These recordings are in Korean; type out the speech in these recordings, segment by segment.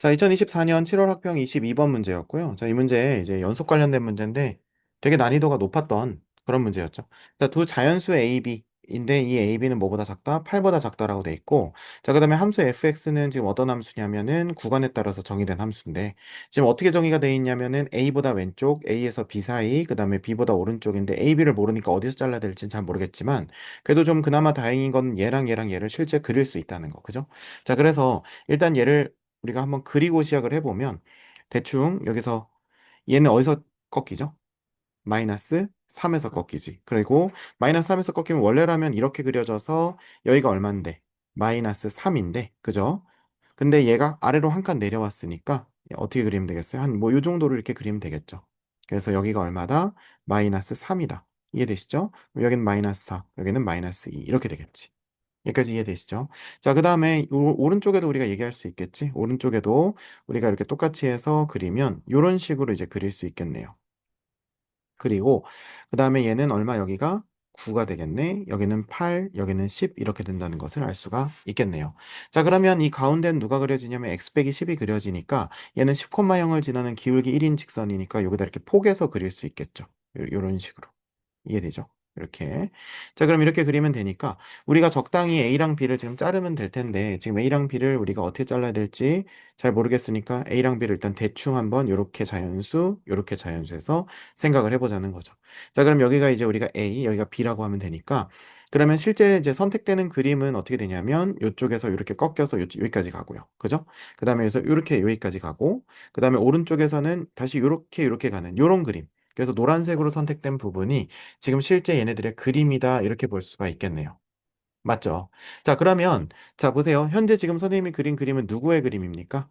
자, 2024년 7월 학평 22번 문제였고요. 자, 이 문제 이제 연속 관련된 문제인데 되게 난이도가 높았던 그런 문제였죠. 자, 두 자연수 A, B인데 이 A, B는 뭐보다 작다? 8보다 작다라고 돼 있고 자, 그다음에 함수 fx는 지금 어떤 함수냐면은 구간에 따라서 정의된 함수인데 지금 어떻게 정의가 돼 있냐면은 A보다 왼쪽, A에서 B 사이, 그다음에 B보다 오른쪽인데 A, B를 모르니까 어디서 잘라야 될지는 잘 모르겠지만 그래도 좀 그나마 다행인 건 얘랑 얘랑 얘를 실제 그릴 수 있다는 거. 그죠? 자, 그래서 일단 얘를 우리가 한번 그리고 시작을 해보면 대충 여기서 얘는 어디서 꺾이죠? 마이너스 3에서 꺾이지. 그리고 마이너스 3에서 꺾이면 원래라면 이렇게 그려져서 여기가 얼만데? 마이너스 3인데, 그죠? 근데 얘가 아래로 한 칸 내려왔으니까 어떻게 그리면 되겠어요? 한 뭐 요 정도로 이렇게 그리면 되겠죠. 그래서 여기가 얼마다? 마이너스 3이다. 이해되시죠? 여기는 마이너스 4, 여기는 마이너스 2 이렇게 되겠지. 여기까지 이해되시죠? 자, 그 다음에 오른쪽에도 우리가 얘기할 수 있겠지? 오른쪽에도 우리가 이렇게 똑같이 해서 그리면 이런 식으로 이제 그릴 수 있겠네요. 그리고 그 다음에 얘는 얼마 여기가 9가 되겠네. 여기는 8, 여기는 10 이렇게 된다는 것을 알 수가 있겠네요. 자, 그러면 이 가운데는 누가 그려지냐면 x 빼기 10이 그려지니까 얘는 10,0을 지나는 기울기 1인 직선이니까 여기다 이렇게 포개서 그릴 수 있겠죠. 이런 식으로. 이해되죠? 이렇게. 자, 그럼 이렇게 그리면 되니까 우리가 적당히 A랑 B를 지금 자르면 될 텐데 지금 A랑 B를 우리가 어떻게 잘라야 될지 잘 모르겠으니까 A랑 B를 일단 대충 한번 이렇게 자연수, 이렇게 자연수해서 생각을 해보자는 거죠. 자, 그럼 여기가 이제 우리가 A, 여기가 B라고 하면 되니까 그러면 실제 이제 선택되는 그림은 어떻게 되냐면 이쪽에서 이렇게 꺾여서 요- 여기까지 가고요. 그죠? 그 다음에 여기서 이렇게 여기까지 가고 그 다음에 오른쪽에서는 다시 이렇게 이렇게 가는 이런 그림. 그래서 노란색으로 선택된 부분이 지금 실제 얘네들의 그림이다 이렇게 볼 수가 있겠네요. 맞죠? 자, 그러면 자 보세요. 현재 지금 선생님이 그린 그림은 누구의 그림입니까?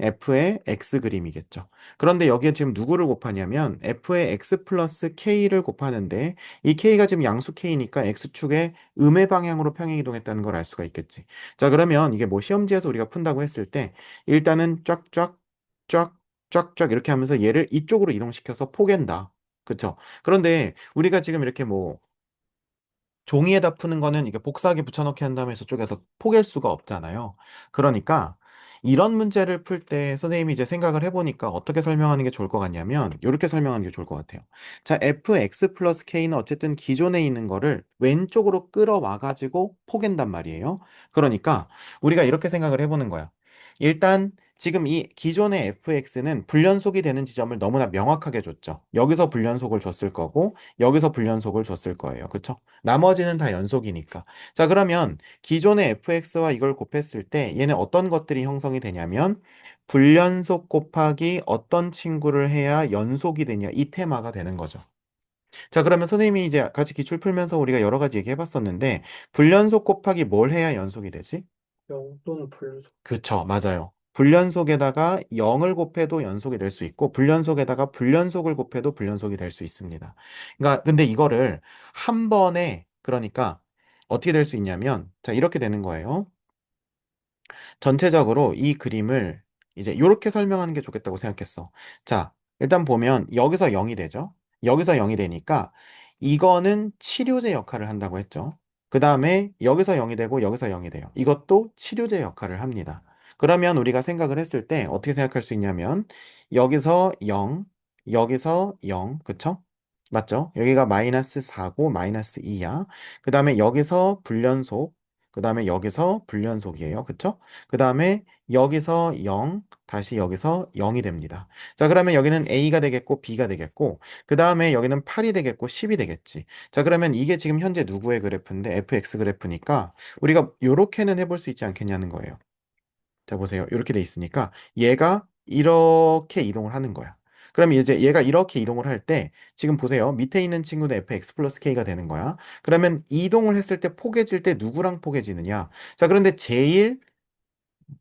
f의 x 그림이겠죠. 그런데 여기에 지금 누구를 곱하냐면 f의 x 플러스 k를 곱하는데 이 k가 지금 양수 k니까 x축의 음의 방향으로 평행 이동했다는 걸 알 수가 있겠지. 자, 그러면 이게 뭐 시험지에서 우리가 푼다고 했을 때 일단은 쫙쫙 쫙 쫙쫙 이렇게 하면서 얘를 이쪽으로 이동시켜서 포갠다. 그쵸? 그런데 우리가 지금 이렇게 뭐 종이에다 푸는 거는 이게 복사하기 붙여넣기 한 다음에 해서 쪼개서 포갤 수가 없잖아요. 그러니까 이런 문제를 풀 때 선생님이 이제 생각을 해보니까 어떻게 설명하는 게 좋을 것 같냐면 이렇게 설명하는 게 좋을 것 같아요. 자, fx 플러스 k는 어쨌든 기존에 있는 거를 왼쪽으로 끌어와 가지고 포갠단 말이에요. 그러니까 우리가 이렇게 생각을 해보는 거야. 일단 지금 이 기존의 fx는 불연속이 되는 지점을 너무나 명확하게 줬죠. 여기서 불연속을 줬을 거고 여기서 불연속을 줬을 거예요. 그쵸? 나머지는 다 연속이니까. 자, 그러면 기존의 fx와 이걸 곱했을 때 얘는 어떤 것들이 형성이 되냐면 불연속 곱하기 어떤 친구를 해야 연속이 되냐 이 테마가 되는 거죠. 자, 그러면 선생님이 이제 같이 기출 풀면서 우리가 여러 가지 얘기해 봤었는데 불연속 곱하기 뭘 해야 연속이 되지? 0 또는 불연속. 그쵸, 맞아요. 불연속에다가 0을 곱해도 연속이 될 수 있고, 불연속에다가 불연속을 곱해도 불연속이 될 수 있습니다. 그러니까, 근데 이거를 한 번에, 그러니까, 어떻게 될 수 있냐면, 자, 이렇게 되는 거예요. 전체적으로 이 그림을 이제 이렇게 설명하는 게 좋겠다고 생각했어. 자, 일단 보면 여기서 0이 되죠. 여기서 0이 되니까 이거는 치료제 역할을 한다고 했죠. 그 다음에 여기서 0이 되고 여기서 0이 돼요. 이것도 치료제 역할을 합니다. 그러면 우리가 생각을 했을 때 어떻게 생각할 수 있냐면 여기서 0, 여기서 0, 그쵸? 맞죠? 여기가 마이너스 4고 마이너스 2야. 그 다음에 여기서 불연속, 그 다음에 여기서 불연속이에요. 그쵸? 그 다음에 여기서 0, 다시 여기서 0이 됩니다. 자, 그러면 여기는 A가 되겠고 B가 되겠고, 그 다음에 여기는 8이 되겠고 10이 되겠지. 자, 그러면 이게 지금 현재 누구의 그래프인데 fx 그래프니까 우리가 요렇게는 해볼 수 있지 않겠냐는 거예요. 자, 보세요. 이렇게 돼 있으니까 얘가 이렇게 이동을 하는 거야. 그럼 이제 얘가 이렇게 이동을 할 때 지금 보세요. 밑에 있는 친구는 fx 플러스 k가 되는 거야. 그러면 이동을 했을 때 포개질 때 누구랑 포개지느냐? 자, 그런데 제일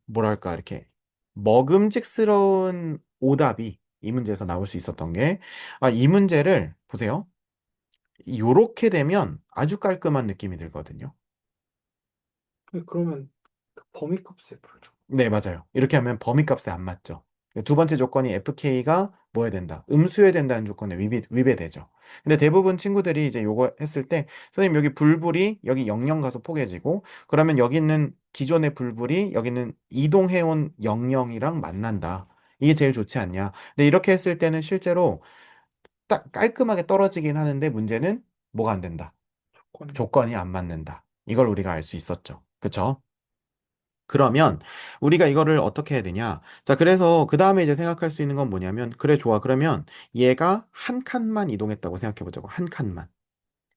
뭐랄까 이렇게 먹음직스러운 오답이 이 문제에서 나올 수 있었던 게 아, 이 문제를 보세요. 요렇게 되면 아주 깔끔한 느낌이 들거든요. 네, 그러면 그 범위값에 풀죠. 네, 맞아요. 이렇게 하면 범위 값에 안 맞죠. 두 번째 조건이 fk가 뭐 해야 된다? 음수해야 된다는 조건에 위배, 위배 되죠. 근데 대부분 친구들이 이제 요거 했을 때 선생님 여기 불불이 여기 00 가서 포개지고 그러면 여기 있는 기존의 불불이 여기 있는 이동해온 00이랑 만난다. 이게 제일 좋지 않냐. 근데 이렇게 했을 때는 실제로 딱 깔끔하게 떨어지긴 하는데 문제는 뭐가 안 된다. 조건이. 조건이 안 맞는다. 이걸 우리가 알 수 있었죠. 그쵸? 그러면 우리가 이거를 어떻게 해야 되냐? 자, 그래서 그 다음에 이제 생각할 수 있는 건 뭐냐면, 그래, 좋아. 그러면 얘가 한 칸만 이동했다고 생각해 보자고. 한 칸만.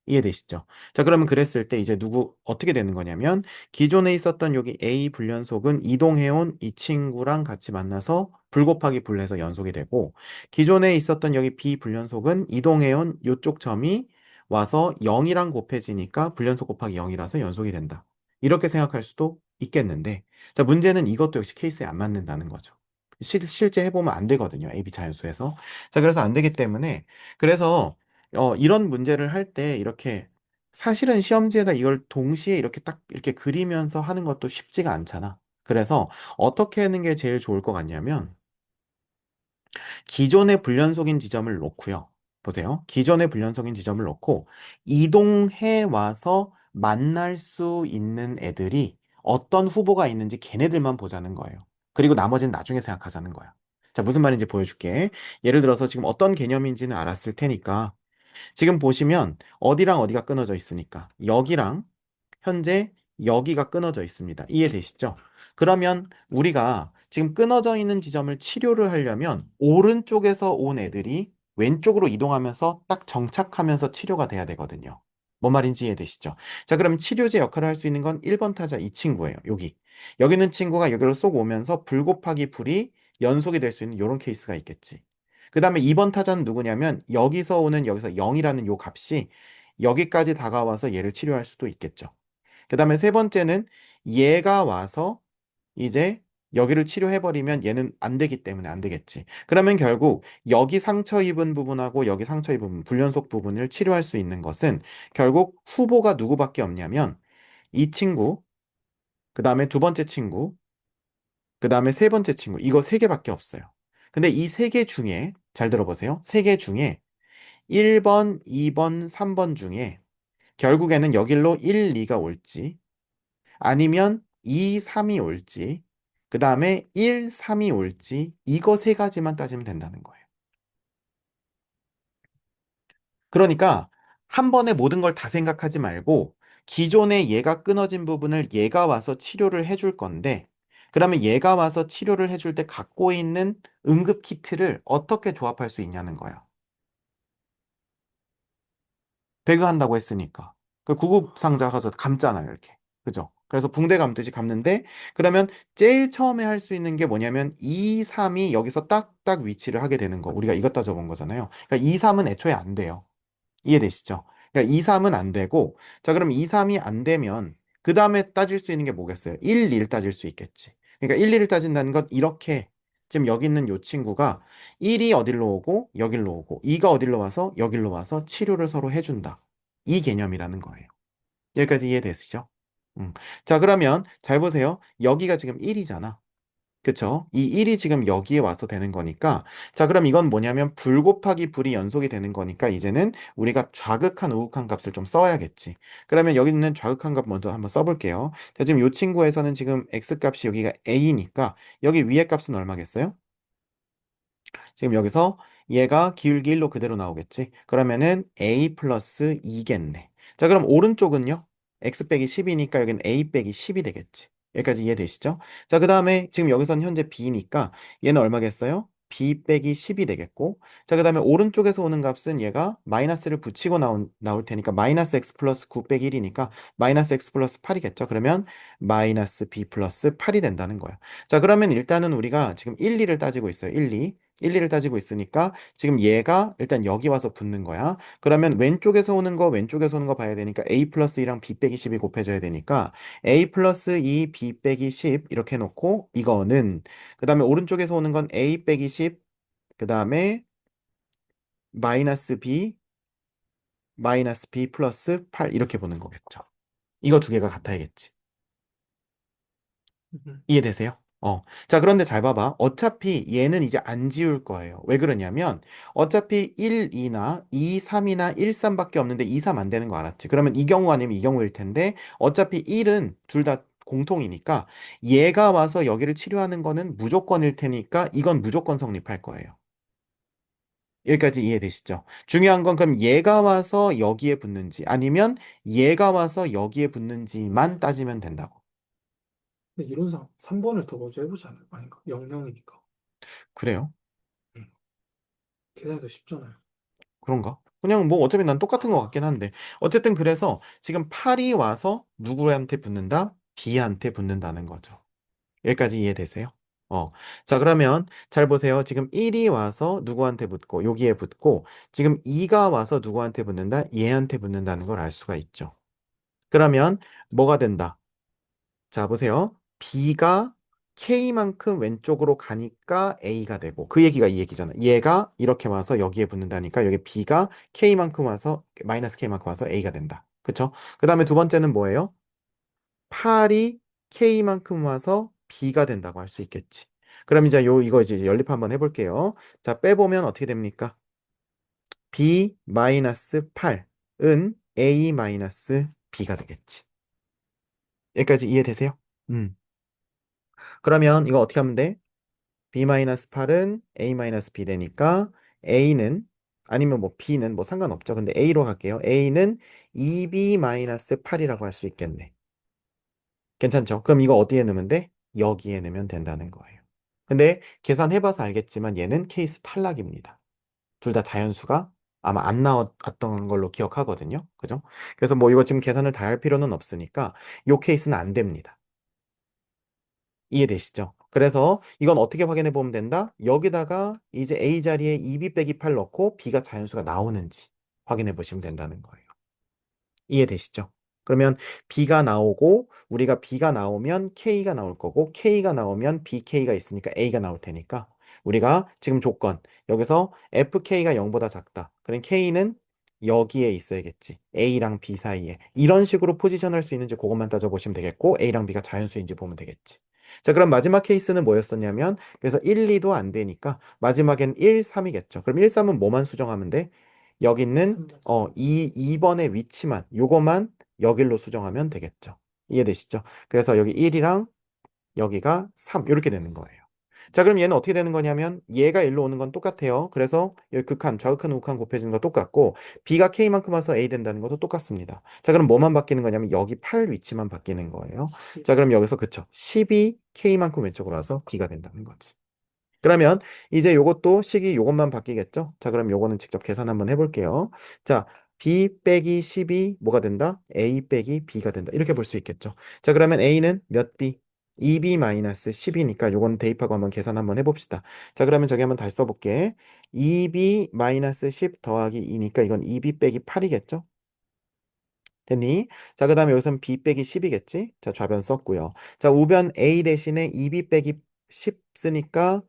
이해되시죠? 자, 그러면 그랬을 때 이제 누구, 어떻게 되는 거냐면, 기존에 있었던 여기 A 불연속은 이동해온 이 친구랑 같이 만나서 불 곱하기 불해서 연속이 되고, 기존에 있었던 여기 B 불연속은 이동해온 이쪽 점이 와서 0이랑 곱해지니까 불연속 곱하기 0이라서 연속이 된다. 이렇게 생각할 수도 있겠는데, 자, 문제는 이것도 역시 케이스에 안 맞는다는 거죠. 실, 실제 해보면 안 되거든요. AB 자연수에서. 자, 그래서 안 되기 때문에, 그래서 어, 이런 문제를 할 때 이렇게 사실은 시험지에다 이걸 동시에 이렇게 딱 이렇게 그리면서 하는 것도 쉽지가 않잖아. 그래서 어떻게 하는 게 제일 좋을 것 같냐면 기존의 불연속인 지점을 놓고요. 보세요. 기존의 불연속인 지점을 놓고 이동해 와서 만날 수 있는 애들이 어떤 후보가 있는지 걔네들만 보자는 거예요. 그리고 나머지는 나중에 생각하자는 거야. 자, 무슨 말인지 보여줄게. 예를 들어서 지금 어떤 개념인지는 알았을 테니까 지금 보시면 어디랑 어디가 끊어져 있으니까 여기랑 현재 여기가 끊어져 있습니다. 이해되시죠? 그러면 우리가 지금 끊어져 있는 지점을 치료를 하려면 오른쪽에서 온 애들이 왼쪽으로 이동하면서 딱 정착하면서 치료가 돼야 되거든요. 뭔 말인지 이해되시죠? 자, 그럼 치료제 역할을 할 수 있는 건 1번 타자 이 친구예요. 여기. 여기 있는 친구가 여기로 쏙 오면서 불 곱하기 불이 연속이 될 수 있는 이런 케이스가 있겠지. 그 다음에 2번 타자는 누구냐면 여기서 오는 여기서 0이라는 요 값이 여기까지 다가와서 얘를 치료할 수도 있겠죠. 그 다음에 세 번째는 얘가 와서 이제 여기를 치료해버리면 얘는 안 되기 때문에 안 되겠지. 그러면 결국 여기 상처 입은 부분하고 여기 상처 입은 부분, 불연속 부분을 치료할 수 있는 것은 결국 후보가 누구밖에 없냐면 이 친구, 그 다음에 두 번째 친구, 그 다음에 세 번째 친구. 이거 세 개밖에 없어요. 근데 이 세 개 중에 잘 들어보세요. 세 개 중에 1번, 2번, 3번 중에 결국에는 여길로 1, 2가 올지 아니면 2, 3이 올지 그 다음에 1, 3이 올지 이거 세 가지만 따지면 된다는 거예요. 그러니까 한 번에 모든 걸 다 생각하지 말고 기존에 얘가 끊어진 부분을 얘가 와서 치료를 해줄 건데 그러면 얘가 와서 치료를 해줄 때 갖고 있는 응급 키트를 어떻게 조합할 수 있냐는 거야. 배그 한다고 했으니까. 그 구급 상자 가서 감잖아요, 이렇게. 그죠? 그래서 붕대 감듯이 감는데, 그러면 제일 처음에 할 수 있는 게 뭐냐면, 2, 3이 여기서 딱딱 위치를 하게 되는 거. 우리가 이것 따져본 거잖아요. 그러니까 2, 3은 애초에 안 돼요. 이해되시죠? 그러니까 2, 3은 안 되고, 자, 그럼 2, 3이 안 되면, 그 다음에 따질 수 있는 게 뭐겠어요? 1, 2를 따질 수 있겠지. 그러니까 1, 2를 따진다는 건 이렇게, 지금 여기 있는 요 친구가 1이 어디로 오고, 여기로 오고, 2가 어디로 와서, 여기로 와서 치료를 서로 해준다. 이 개념이라는 거예요. 여기까지 이해되시죠? 음. 자, 그러면 잘 보세요. 여기가 지금 1이잖아. 그쵸? 이 1이 지금 여기에 와서 되는 거니까. 자, 그럼 이건 뭐냐면 불 곱하기 불이 연속이 되는 거니까 이제는 우리가 좌극한 우극한 값을 좀 써야겠지. 그러면 여기 있는 좌극한 값 먼저 한번 써볼게요. 자, 지금 이 친구에서는 지금 x 값이 여기가 a니까 여기 위에 값은 얼마겠어요? 지금 여기서 얘가 기울기 1로 그대로 나오겠지. 그러면은 a 플러스 2겠네. 자, 그럼 오른쪽은요? X 빼기 10이니까 여기는 a 빼기 10이 되겠지. 여기까지 이해되시죠? 자, 그 다음에 지금 여기서는 현재 b니까 얘는 얼마겠어요? b 빼기 10이 되겠고 자, 그 다음에 오른쪽에서 오는 값은 얘가 마이너스를 붙이고 나온, 나올 테니까 마이너스 x 플러스 9 빼기 1이니까 마이너스 x 플러스 8이겠죠? 그러면 마이너스 b 플러스 8이 된다는 거야. 자, 그러면 일단은 우리가 지금 1, 2를 따지고 있어요. 1, 2. 1, 2를 따지고 있으니까 지금 얘가 일단 여기 와서 붙는 거야. 그러면 왼쪽에서 오는 거, 왼쪽에서 오는 거 봐야 되니까 a 플러스 2랑 b 빼기 10이 곱해져야 되니까 a 플러스 2, b 빼기 10 이렇게 놓고 이거는 그 다음에 오른쪽에서 오는 건 a 빼기 10, 그 다음에 마이너스 b, 마이너스 b 플러스 8 이렇게 보는 거겠죠. 이거 두 개가 같아야겠지. 음, 이해되세요? 어. 자, 그런데 잘 봐봐. 어차피 얘는 이제 안 지울 거예요. 왜 그러냐면, 어차피 1, 2나 2, 3이나 1, 3밖에 없는데 2, 3 안 되는 거 알았지? 그러면 이 경우 아니면 이 경우일 텐데, 어차피 1은 둘 다 공통이니까, 얘가 와서 여기를 치료하는 거는 무조건일 테니까, 이건 무조건 성립할 거예요. 여기까지 이해되시죠? 중요한 건 그럼 얘가 와서 여기에 붙는지, 아니면 얘가 와서 여기에 붙는지만 따지면 된다고. 근데 이론상 3번을 더 먼저 해보지 않을까? 아닌가? 0명이니까. 그래요? 계산이 더 쉽잖아요. 그런가? 그냥 뭐 어차피 난 똑같은 것 같긴 한데. 어쨌든 그래서 지금 8이 와서 누구한테 붙는다? B한테 붙는다는 거죠. 여기까지 이해되세요? 어. 자, 그러면 잘 보세요. 지금 1이 와서 누구한테 붙고, 여기에 붙고, 지금 2가 와서 누구한테 붙는다? 얘한테 붙는다는 걸 알 수가 있죠. 그러면 뭐가 된다? 자, 보세요. B가 K만큼 왼쪽으로 가니까 A가 되고, 그 얘기가 이 얘기잖아. 얘가 이렇게 와서 여기에 붙는다니까, 여기 B가 K만큼 와서, 마이너스 K만큼 와서 A가 된다. 그쵸? 그 다음에 두 번째는 뭐예요? 8이 K만큼 와서 B가 된다고 할 수 있겠지. 그럼 이제 요, 이거 이제 연립 한번 해볼게요. 자, 빼보면 어떻게 됩니까? B 마이너스 8은 A 마이너스 B가 되겠지. 여기까지 이해되세요? 음. 그러면 이거 어떻게 하면 돼? B-8은 A-B 되니까 A는 아니면 뭐 B는 뭐 상관없죠. 근데 A로 갈게요. A는 2B-8이라고 할 수 있겠네. 괜찮죠? 그럼 이거 어디에 넣으면 돼? 여기에 넣으면 된다는 거예요. 근데 계산해봐서 알겠지만 얘는 케이스 탈락입니다. 둘 다 자연수가 아마 안 나왔던 걸로 기억하거든요. 그죠? 그래서 뭐 이거 지금 계산을 다 할 필요는 없으니까 요 케이스는 안 됩니다. 이해되시죠? 그래서 이건 어떻게 확인해 보면 된다? 여기다가 이제 A 자리에 2B 빼기 8 넣고 B가 자연수가 나오는지 확인해 보시면 된다는 거예요. 이해되시죠? 그러면 B가 나오고 우리가 B가 나오면 K가 나올 거고 K가 나오면 BK가 있으니까 A가 나올 테니까 우리가 지금 조건 여기서 FK가 0보다 작다. 그럼 K는 여기에 있어야겠지. A랑 B 사이에. 이런 식으로 포지션 할 수 있는지 그것만 따져보시면 되겠고 A랑 B가 자연수인지 보면 되겠지. 자, 그럼 마지막 케이스는 뭐였었냐면 그래서 1, 2도 안 되니까 마지막엔 1, 3이겠죠. 그럼 1, 3은 뭐만 수정하면 돼? 여기 있는 3번. 어, 이 2번의 위치만 요거만 여길로 수정하면 되겠죠. 이해되시죠? 그래서 여기 1이랑 여기가 3 이렇게 되는 거예요. 자, 그럼 얘는 어떻게 되는 거냐면 얘가 일로 오는 건 똑같아요. 그래서 여기 극한, 좌극한, 우극한 곱해지는 거 똑같고 B가 K만큼 와서 A 된다는 것도 똑같습니다. 자, 그럼 뭐만 바뀌는 거냐면 여기 8 위치만 바뀌는 거예요. 자, 그럼 여기서 그쵸. 10이 K만큼 왼쪽으로 와서 B가 된다는 거지. 그러면 이제 요것도 식이 요것만 바뀌겠죠? 자, 그럼 요거는 직접 계산 한번 해볼게요. 자, B 빼기 10이 뭐가 된다? A 빼기 B가 된다. 이렇게 볼 수 있겠죠. 자, 그러면 A는 몇 B? 2B 마이너스 10이니까 요건 대입하고 한번 계산 한번 해봅시다. 자, 그러면 저기 한번 다시 써볼게. 2B 마이너스 10 더하기 2니까 이건 2B 빼기 8이겠죠? 됐니? 자, 그 다음에 여기서는 b 빼기 10이겠지? 자, 좌변 썼고요. 자, 우변 a 대신에 2b 빼기 10 쓰니까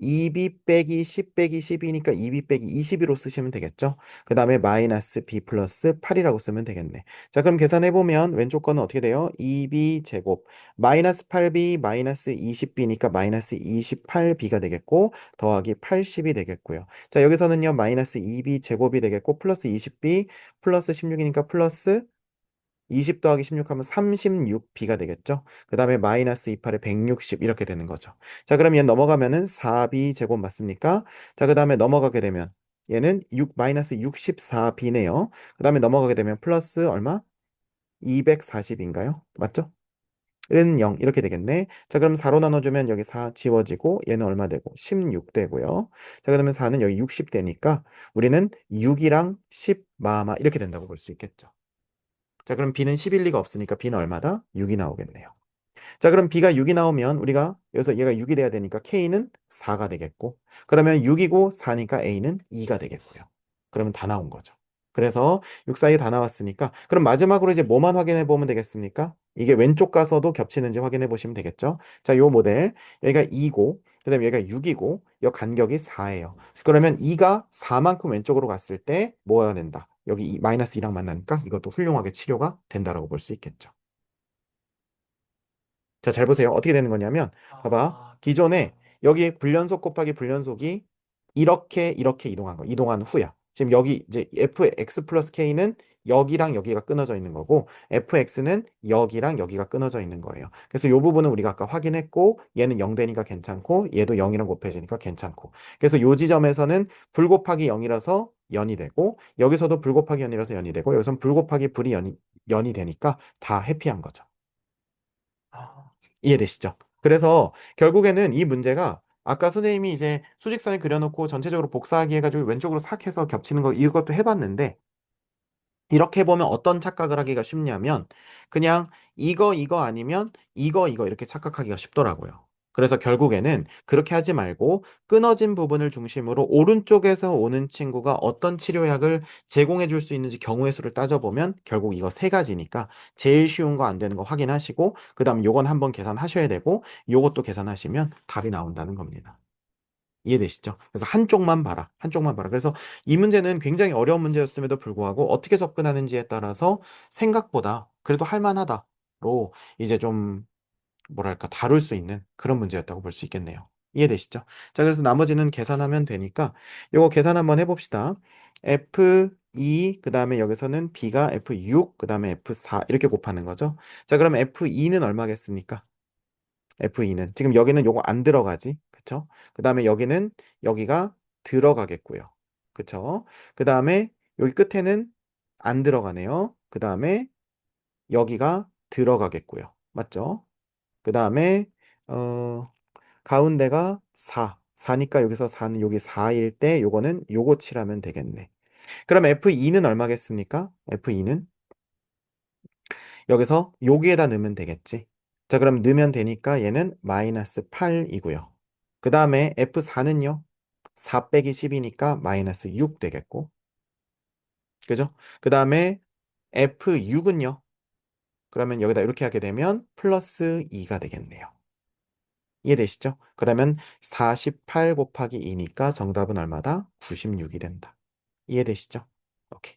2b 빼기 10 빼기 10이니까 2b 빼기 22로 쓰시면 되겠죠? 그 다음에 마이너스 b 플러스 8이라고 쓰면 되겠네. 자, 그럼 계산해보면 왼쪽 거는 어떻게 돼요? 2b 제곱 마이너스 8b 마이너스 20b니까 마이너스 28b가 되겠고 더하기 80이 되겠고요. 자, 여기서는요 마이너스 2b 제곱이 되겠고 플러스 20b 플러스 16이니까 플러스 20 더하기 16 하면 36b가 되겠죠. 그 다음에 마이너스 28에 160 이렇게 되는 거죠. 자, 그럼 얘 넘어가면은 4b 제곱 맞습니까? 자, 그 다음에 넘어가게 되면 얘는 6 마이너스 64b네요. 그 다음에 넘어가게 되면 플러스 얼마? 240인가요? 맞죠? 은 0 이렇게 되겠네. 자, 그럼 4로 나눠주면 여기 4 지워지고 얘는 얼마 되고 16 되고요. 자, 그러면 4는 여기 60 되니까 우리는 6이랑 10 마마 이렇게 된다고 볼 수 있겠죠. 자, 그럼 b는 10일 리가 없으니까 b는 얼마다? 6이 나오겠네요. 자, 그럼 b가 6이 나오면 우리가 여기서 얘가 6이 돼야 되니까 k는 4가 되겠고 그러면 6이고 4니까 a는 2가 되겠고요. 그러면 다 나온 거죠. 그래서 6 사이에 다 나왔으니까 그럼 마지막으로 이제 뭐만 확인해 보면 되겠습니까? 이게 왼쪽 가서도 겹치는지 확인해 보시면 되겠죠. 자, 요 모델 여기가 2고 그다음에 여기가 6이고 여 간격이 4예요. 그러면 2가 4만큼 왼쪽으로 갔을 때 뭐가 된다? 여기 이 마이너스 2랑 만나니까 이것도 훌륭하게 치료가 된다라고 볼 수 있겠죠. 자, 잘 보세요. 어떻게 되는 거냐면, 봐봐. 아, 기존에 아, 여기 불연속 곱하기 불연속이 이렇게 이렇게 이동한 거, 이동한 후야. 지금 여기 이제 fx 플러스 k는 여기랑 여기가 끊어져 있는 거고, fx는 여기랑 여기가 끊어져 있는 거예요. 그래서 이 부분은 우리가 아까 확인했고, 얘는 0 되니까 괜찮고, 얘도 0이랑 곱해지니까 괜찮고. 그래서 이 지점에서는 불 곱하기 0이라서 연이 되고, 여기서도 불 곱하기 0이라서 연이 되고, 여기서는 불 곱하기 불이 연이, 연이 되니까 다 해피한 거죠. 아, 이해되시죠? 그래서 결국에는 이 문제가 아까 선생님이 이제 수직선을 그려놓고 전체적으로 복사하기 해가지고 왼쪽으로 싹 해서 겹치는 거 이것도 해봤는데 이렇게 보면 어떤 착각을 하기가 쉽냐면 그냥 이거 이거 아니면 이거 이거 이렇게 착각하기가 쉽더라고요. 그래서 결국에는 그렇게 하지 말고 끊어진 부분을 중심으로 오른쪽에서 오는 친구가 어떤 치료약을 제공해 줄 수 있는지 경우의 수를 따져보면 결국 이거 세 가지니까 제일 쉬운 거 안 되는 거 확인하시고 그 다음 요건 한번 계산하셔야 되고 요것도 계산하시면 답이 나온다는 겁니다. 이해되시죠? 그래서 한쪽만 봐라. 한쪽만 봐라. 그래서 이 문제는 굉장히 어려운 문제였음에도 불구하고 어떻게 접근하는지에 따라서 생각보다 그래도 할만하다로 이제 좀 뭐랄까 다룰 수 있는 그런 문제였다고 볼 수 있겠네요. 이해되시죠? 자, 그래서 나머지는 계산하면 되니까 요거 계산 한번 해봅시다. F2 그 다음에 여기서는 B가 F6 그 다음에 F4 이렇게 곱하는 거죠. 자, 그럼 F2는 얼마겠습니까? F2는 지금 여기는 요거 안 들어가지. 그쵸? 그 다음에 여기는 여기가 들어가겠고요. 그쵸? 그 다음에 여기 끝에는 안 들어가네요. 그 다음에 여기가 들어가겠고요. 맞죠? 그 다음에 어 가운데가 4. 4니까 여기서 4는 여기 4일 때 요거는 요거 칠하면 되겠네. 그럼 F2는 얼마겠습니까? F2는 여기서 여기에다 넣으면 되겠지. 자, 그럼 넣으면 되니까 얘는 마이너스 8이고요. 그 다음에 F4는요. 4 빼기 10이니까 마이너스 6 되겠고. 그죠? 그 다음에 F6은요. 그러면 여기다 이렇게 하게 되면 플러스 2가 되겠네요. 이해되시죠? 그러면 48 곱하기 2니까 정답은 얼마다? 96이 된다. 이해되시죠? 오케이.